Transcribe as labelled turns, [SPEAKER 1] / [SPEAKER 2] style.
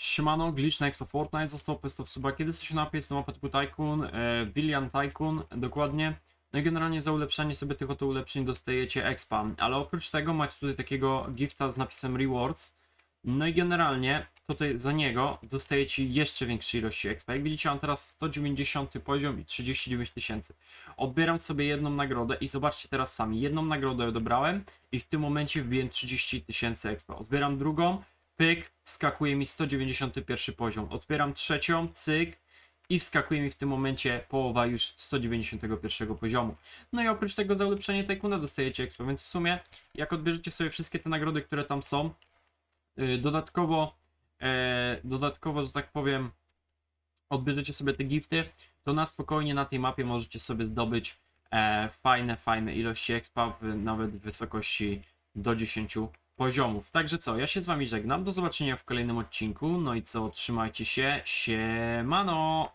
[SPEAKER 1] Siemano, Glitch na Expo Fortnite został po w suba. Kiedy się napie, jest to mapa typu Tycoon, e, Tycoon, dokładnie. No i generalnie za ulepszanie sobie tych oto ulepszeń dostajecie expa, ale oprócz tego macie tutaj takiego gifta z napisem rewards. No i generalnie tutaj za niego dostajecie jeszcze większe ilości expa. Jak widzicie mam teraz 190 poziom i 39 tysięcy. Odbieram sobie jedną nagrodę i zobaczcie teraz sami, jedną nagrodę odebrałem i w tym momencie wbiłem 30 tysięcy expa. Odbieram drugą, pyk, wskakuje mi 191 poziom. Otwieram trzecią, cyk i wskakuje mi w tym momencie połowa już 191 poziomu. No i oprócz tego za ulepszenie Tycoona dostajecie expo, więc w sumie jak odbierzecie sobie wszystkie te nagrody, które tam są, yy, dodatkowo, e, dodatkowo, że tak powiem, odbierzecie sobie te gifty, to na spokojnie na tej mapie możecie sobie zdobyć e, fajne, fajne ilości expa, w, nawet w wysokości do 10 poziomów. Także co, ja się z wami żegnam, do zobaczenia w kolejnym odcinku, no i co, trzymajcie się, siemano!